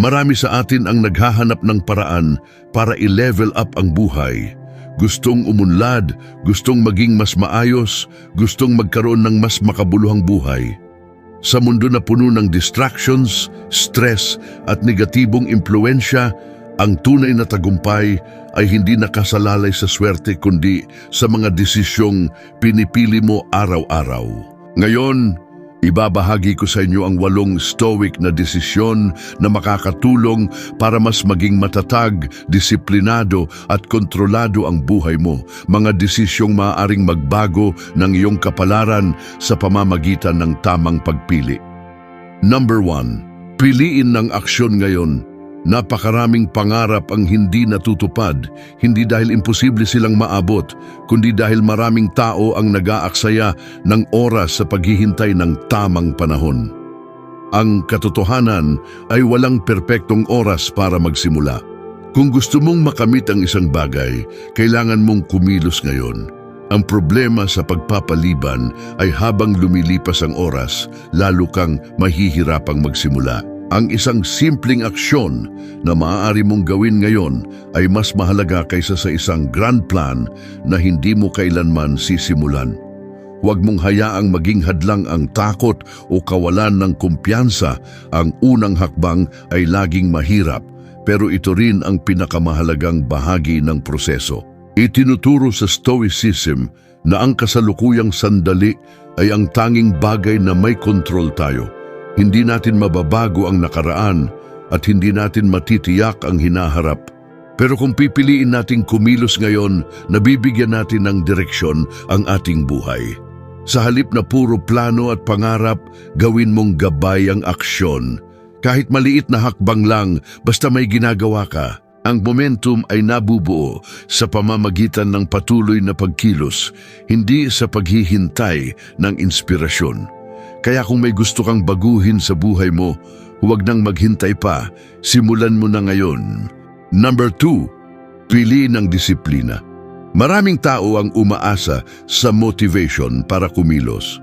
Marami sa atin ang naghahanap ng paraan para i-level up ang buhay. Gustong umunlad, gustong maging mas maayos, gustong magkaroon ng mas makabuluhang buhay. Sa mundo na puno ng distractions, stress at negatibong impluensya, ang tunay na tagumpay ay hindi nakasalalay sa swerte kundi sa mga desisyong pinipili mo araw-araw. Ngayon, ibabahagi ko sa inyo ang walong stoic na desisyon na makakatulong para mas maging matatag, disiplinado at kontrolado ang buhay mo. Mga desisyong maaaring magbago ng iyong kapalaran sa pamamagitan ng tamang pagpili. Number 1. Piliin ng aksyon ngayon. Napakaraming pangarap ang hindi natutupad, hindi dahil imposible silang maabot, kundi dahil maraming tao ang nag-aaksaya ng oras sa paghihintay ng tamang panahon. Ang katotohanan ay walang perpektong oras para magsimula. Kung gusto mong makamit ang isang bagay, kailangan mong kumilos ngayon. Ang problema sa pagpapaliban ay habang lumilipas ang oras, lalo kang mahihirapang magsimula. Ang isang simpleng aksyon na maaari mong gawin ngayon ay mas mahalaga kaysa sa isang grand plan na hindi mo kailanman sisimulan. Huwag mong hayaang maging hadlang ang takot o kawalan ng kumpiyansa. Ang unang hakbang ay laging mahirap, pero ito rin ang pinakamahalagang bahagi ng proseso. Itinuturo sa Stoicism na ang kasalukuyang sandali ay ang tanging bagay na may kontrol tayo. Hindi natin mababago ang nakaraan at hindi natin matitiyak ang hinaharap. Pero kung pipiliin nating kumilos ngayon, nabibigyan natin ng direksyon ang ating buhay. Sa halip na puro plano at pangarap, gawin mong gabay ang aksyon. Kahit maliit na hakbang lang, basta may ginagawa ka. Ang momentum ay nabubuo sa pamamagitan ng patuloy na pagkilos, hindi sa paghihintay ng inspirasyon. Kaya kung may gusto kang baguhin sa buhay mo, huwag nang maghintay pa, simulan mo na ngayon. Number 2, pili ng disiplina. Maraming tao ang umaasa sa motivation para kumilos.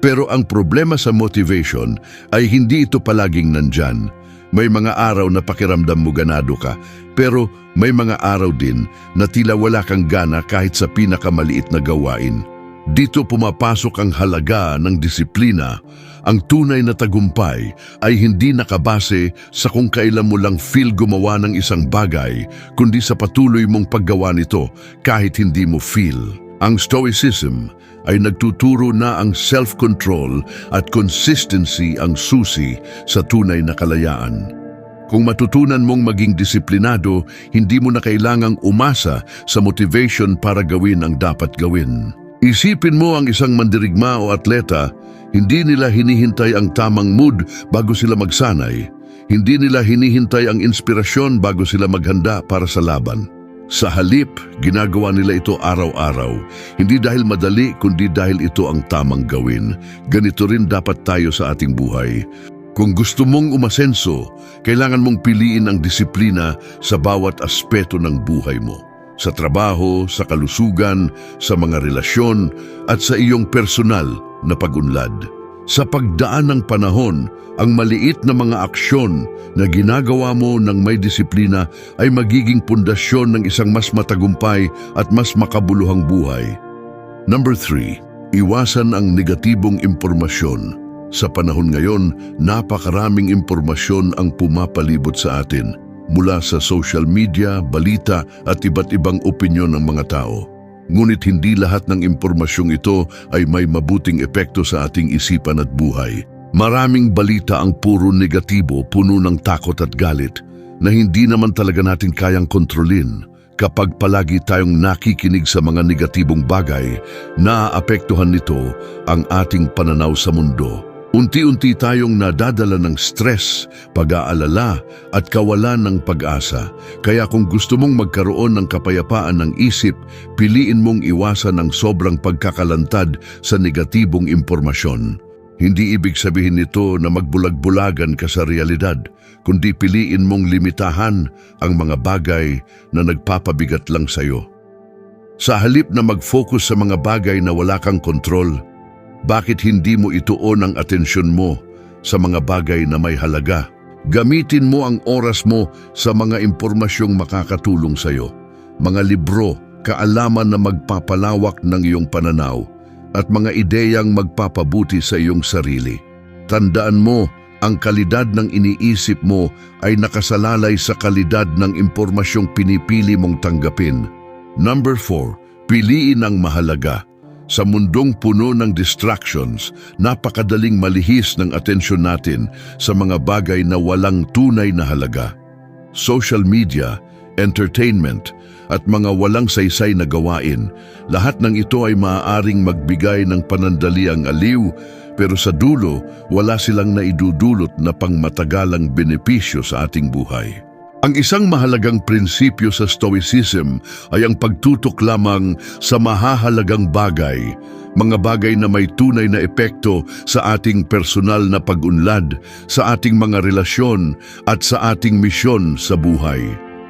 Pero ang problema sa motivation ay hindi ito palaging nandyan. May mga araw na pakiramdam mo ganado ka, pero may mga araw din na tila wala kang gana kahit sa pinakamaliit na gawain. Dito pumapasok ang halaga ng disiplina. Ang tunay na tagumpay ay hindi nakabase sa kung kailan mo lang feel gumawa ng isang bagay, kundi sa patuloy mong paggawa nito kahit hindi mo feel. Ang Stoicism ay nagtuturo na ang self-control at consistency ang susi sa tunay na kalayaan. Kung matutunan mong maging disiplinado, hindi mo na kailangang umasa sa motivation para gawin ang dapat gawin. Isipin mo ang isang mandirigma o atleta, hindi nila hinihintay ang tamang mood bago sila magsanay. Hindi nila hinihintay ang inspirasyon bago sila maghanda para sa laban. Sa halip, ginagawa nila ito araw-araw. Hindi dahil madali, kundi dahil ito ang tamang gawin. Ganito rin dapat tayo sa ating buhay. Kung gusto mong umasenso, kailangan mong piliin ang disiplina sa bawat aspeto ng buhay mo sa trabaho, sa kalusugan, sa mga relasyon at sa iyong personal na pagunlad. Sa pagdaan ng panahon, ang maliit na mga aksyon na ginagawa mo ng may disiplina ay magiging pundasyon ng isang mas matagumpay at mas makabuluhang buhay. Number 3. Iwasan ang negatibong impormasyon. Sa panahon ngayon, napakaraming impormasyon ang pumapalibot sa atin – mula sa social media, balita at iba't ibang opinyon ng mga tao. Ngunit hindi lahat ng impormasyong ito ay may mabuting epekto sa ating isipan at buhay. Maraming balita ang puro negatibo, puno ng takot at galit, na hindi naman talaga natin kayang kontrolin. Kapag palagi tayong nakikinig sa mga negatibong bagay, naaapektuhan nito ang ating pananaw sa mundo. Unti-unti tayong nadadala ng stress, pag-aalala at kawalan ng pag-asa. Kaya kung gusto mong magkaroon ng kapayapaan ng isip, piliin mong iwasan ang sobrang pagkakalantad sa negatibong impormasyon. Hindi ibig sabihin nito na magbulag-bulagan ka sa realidad, kundi piliin mong limitahan ang mga bagay na nagpapabigat lang sa'yo. Sa halip na mag-focus sa mga bagay na wala kang kontrol, bakit hindi mo ituon ang atensyon mo sa mga bagay na may halaga? Gamitin mo ang oras mo sa mga impormasyong makakatulong sa iyo. Mga libro, kaalaman na magpapalawak ng iyong pananaw at mga ideyang magpapabuti sa iyong sarili. Tandaan mo, ang kalidad ng iniisip mo ay nakasalalay sa kalidad ng impormasyong pinipili mong tanggapin. Number 4, piliin ang mahalaga. Sa mundong puno ng distractions, napakadaling malihis ng atensyon natin sa mga bagay na walang tunay na halaga. Social media, entertainment, at mga walang saysay na gawain, lahat ng ito ay maaaring magbigay ng panandaliang aliw, pero sa dulo, wala silang naidudulot na pangmatagalang benepisyo sa ating buhay. Ang isang mahalagang prinsipyo sa Stoicism ay ang pagtutok lamang sa mahahalagang bagay, mga bagay na may tunay na epekto sa ating personal na pag-unlad, sa ating mga relasyon at sa ating misyon sa buhay.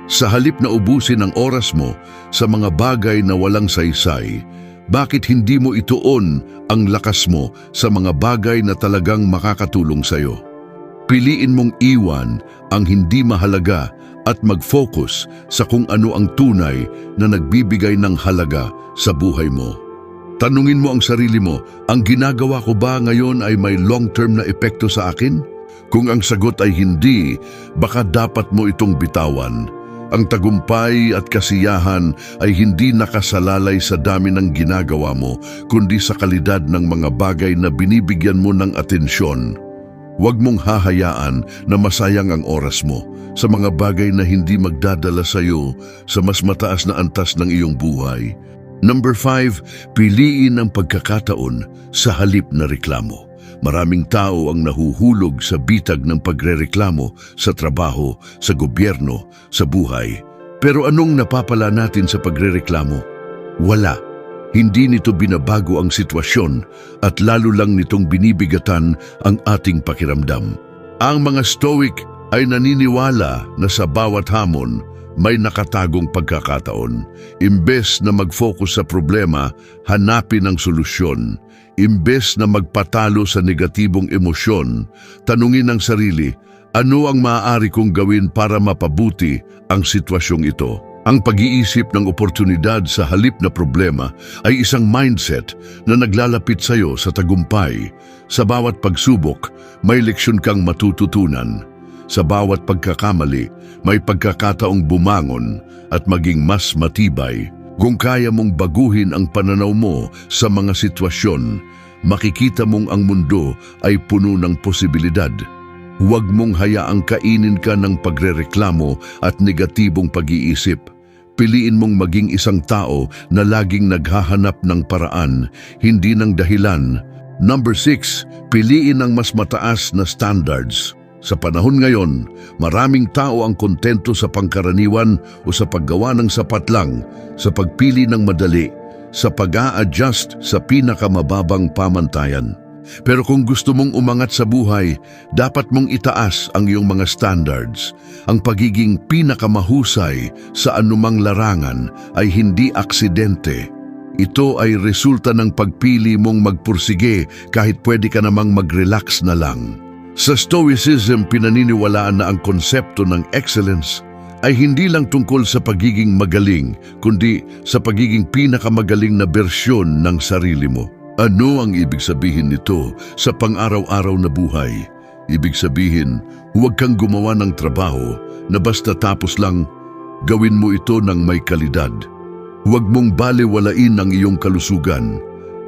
Sa halip na ubusin ang oras mo sa mga bagay na walang saysay, bakit hindi mo ituon ang lakas mo sa mga bagay na talagang makakatulong sa iyo? Piliin mong iwan ang hindi mahalaga at mag-focus sa kung ano ang tunay na nagbibigay ng halaga sa buhay mo. Tanungin mo ang sarili mo, ang ginagawa ko ba ngayon ay may long-term na epekto sa akin? Kung ang sagot ay hindi, baka dapat mo itong bitawan. Ang tagumpay at kasiyahan ay hindi nakasalalay sa dami ng ginagawa mo, kundi sa kalidad ng mga bagay na binibigyan mo ng atensyon. Huwag mong hahayaan na masayang ang oras mo sa mga bagay na hindi magdadala sa iyo sa mas mataas na antas ng iyong buhay. Number 5, piliin ang pagkakataon sa halip na reklamo. Maraming tao ang nahuhulog sa bitag ng pagrereklamo sa trabaho, sa gobyerno, sa buhay. Pero anong napapala natin sa pagrereklamo? Wala. Hindi nito binabago ang sitwasyon at lalo lang nitong binibigatan ang ating pakiramdam. Ang mga stoic ay naniniwala na sa bawat hamon may nakatagong pagkakataon. Imbes na mag-focus sa problema, hanapin ang solusyon. Imbes na magpatalo sa negatibong emosyon, tanungin ang sarili, ano ang maaari kong gawin para mapabuti ang sitwasyong ito? Ang pag-iisip ng oportunidad sa halip na problema ay isang mindset na naglalapit sa iyo sa tagumpay. Sa bawat pagsubok, may leksyon kang matututunan. Sa bawat pagkakamali, may pagkakataong bumangon at maging mas matibay. Kung kaya mong baguhin ang pananaw mo sa mga sitwasyon, makikita mong ang mundo ay puno ng posibilidad. Huwag mong hayaang kainin ka ng pagrereklamo at negatibong pag-iisip. Piliin mong maging isang tao na laging naghahanap ng paraan, hindi ng dahilan. Number 6, piliin ang mas mataas na standards. Sa panahon ngayon, maraming tao ang kontento sa pangkaraniwan o sa paggawa ng sapat lang, sa pagpili ng madali, sa pag-a-adjust sa pinakamababang pamantayan. Pero kung gusto mong umangat sa buhay, dapat mong itaas ang iyong mga standards. Ang pagiging pinakamahusay sa anumang larangan ay hindi aksidente. Ito ay resulta ng pagpili mong magpursige kahit pwede ka namang mag-relax na lang. Sa Stoicism, pinaniniwalaan na ang konsepto ng excellence ay hindi lang tungkol sa pagiging magaling, kundi sa pagiging pinakamagaling na bersyon ng sarili mo. Ano ang ibig sabihin nito sa pang-araw-araw na buhay? Ibig sabihin, huwag kang gumawa ng trabaho na basta tapos lang, gawin mo ito ng may kalidad. Huwag mong balewalain ang iyong kalusugan.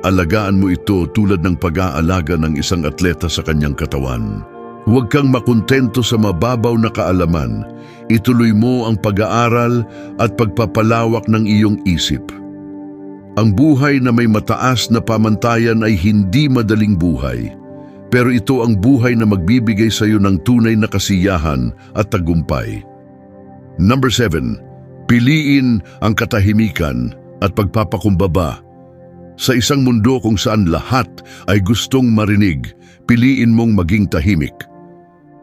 Alagaan mo ito tulad ng pag-aalaga ng isang atleta sa kanyang katawan. Huwag kang makontento sa mababaw na kaalaman. Ituloy mo ang pag-aaral at pagpapalawak ng iyong isip. Ang buhay na may mataas na pamantayan ay hindi madaling buhay. Pero ito ang buhay na magbibigay sa iyo ng tunay na kasiyahan at tagumpay. Number 7. Piliin ang katahimikan at pagpapakumbaba. Sa isang mundo kung saan lahat ay gustong marinig, piliin mong maging tahimik.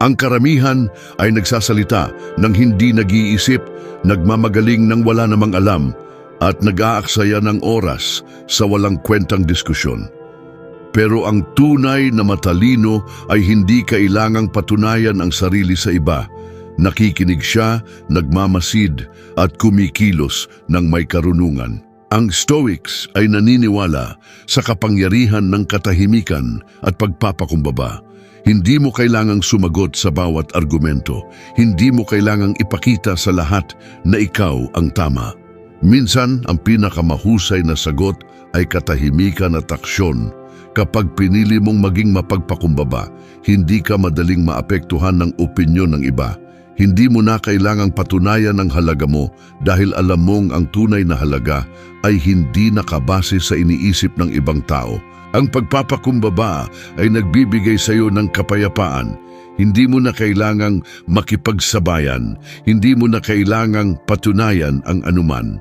Ang karamihan ay nagsasalita ng hindi nag-iisip, nagmamagaling ng wala namang alam, at nag-aaksaya ng oras sa walang kwentang diskusyon. Pero ang tunay na matalino ay hindi kailangang patunayan ang sarili sa iba. Nakikinig siya, nagmamasid at kumikilos ng may karunungan. Ang Stoics ay naniniwala sa kapangyarihan ng katahimikan at pagpapakumbaba. Hindi mo kailangang sumagot sa bawat argumento. Hindi mo kailangang ipakita sa lahat na ikaw ang tama. Minsan, ang pinakamahusay na sagot ay katahimikan at aksyon. Kapag pinili mong maging mapagpakumbaba, hindi ka madaling maapektuhan ng opinyon ng iba. Hindi mo na kailangang patunayan ang halaga mo dahil alam mong ang tunay na halaga ay hindi nakabase sa iniisip ng ibang tao. Ang pagpapakumbaba ay nagbibigay sa iyo ng kapayapaan. Hindi mo na kailangang makipagsabayan. Hindi mo na kailangang patunayan ang anuman.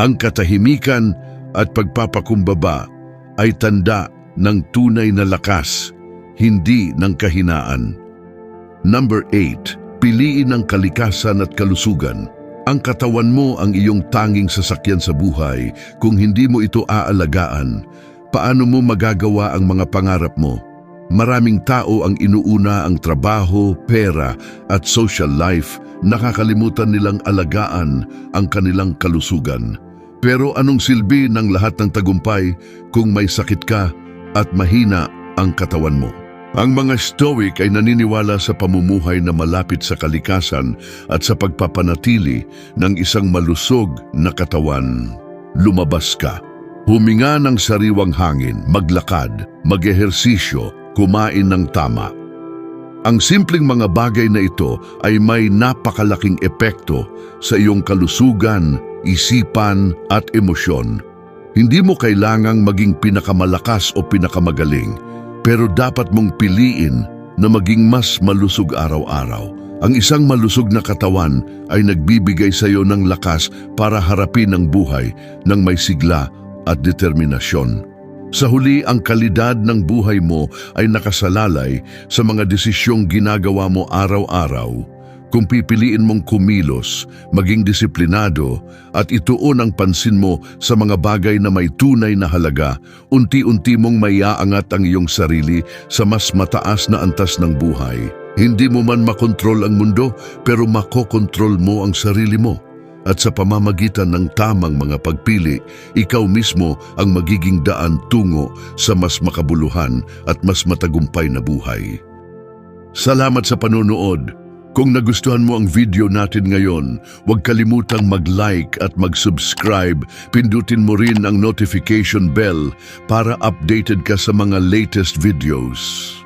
Ang katahimikan at pagpapakumbaba ay tanda ng tunay na lakas, hindi ng kahinaan. Number 8. Piliin ang kalikasan at kalusugan. Ang katawan mo ang iyong tanging sasakyan sa buhay. Kung hindi mo ito aalagaan, paano mo magagawa ang mga pangarap mo? Maraming tao ang inuuna ang trabaho, pera at social life, nakakalimutan nilang alagaan ang kanilang kalusugan. Pero anong silbi ng lahat ng tagumpay kung may sakit ka at mahina ang katawan mo? Ang mga Stoic ay naniniwala sa pamumuhay na malapit sa kalikasan at sa pagpapanatili ng isang malusog na katawan. Lumabas ka. Huminga ng sariwang hangin, maglakad, mag-ehersisyo, kumain ng tama. Ang simpleng mga bagay na ito ay may napakalaking epekto sa iyong kalusugan, isipan at emosyon. Hindi mo kailangang maging pinakamalakas o pinakamagaling, pero dapat mong piliin na maging mas malusog araw-araw. Ang isang malusog na katawan ay nagbibigay sa iyo ng lakas para harapin ang buhay ng may sigla at determinasyon. Sa huli, ang kalidad ng buhay mo ay nakasalalay sa mga desisyong ginagawa mo araw-araw. Kung pipiliin mong kumilos, maging disiplinado at ituon ang pansin mo sa mga bagay na may tunay na halaga, unti-unti mong maiaangat ang iyong sarili sa mas mataas na antas ng buhay. Hindi mo man makontrol ang mundo, pero makokontrol mo ang sarili mo. At sa pamamagitan ng tamang mga pagpili, ikaw mismo ang magiging daan tungo sa mas makabuluhan at mas matagumpay na buhay. Salamat sa panonood. Kung nagustuhan mo ang video natin ngayon, huwag kalimutang mag-like at mag-subscribe. Pindutin mo rin ang notification bell para updated ka sa mga latest videos.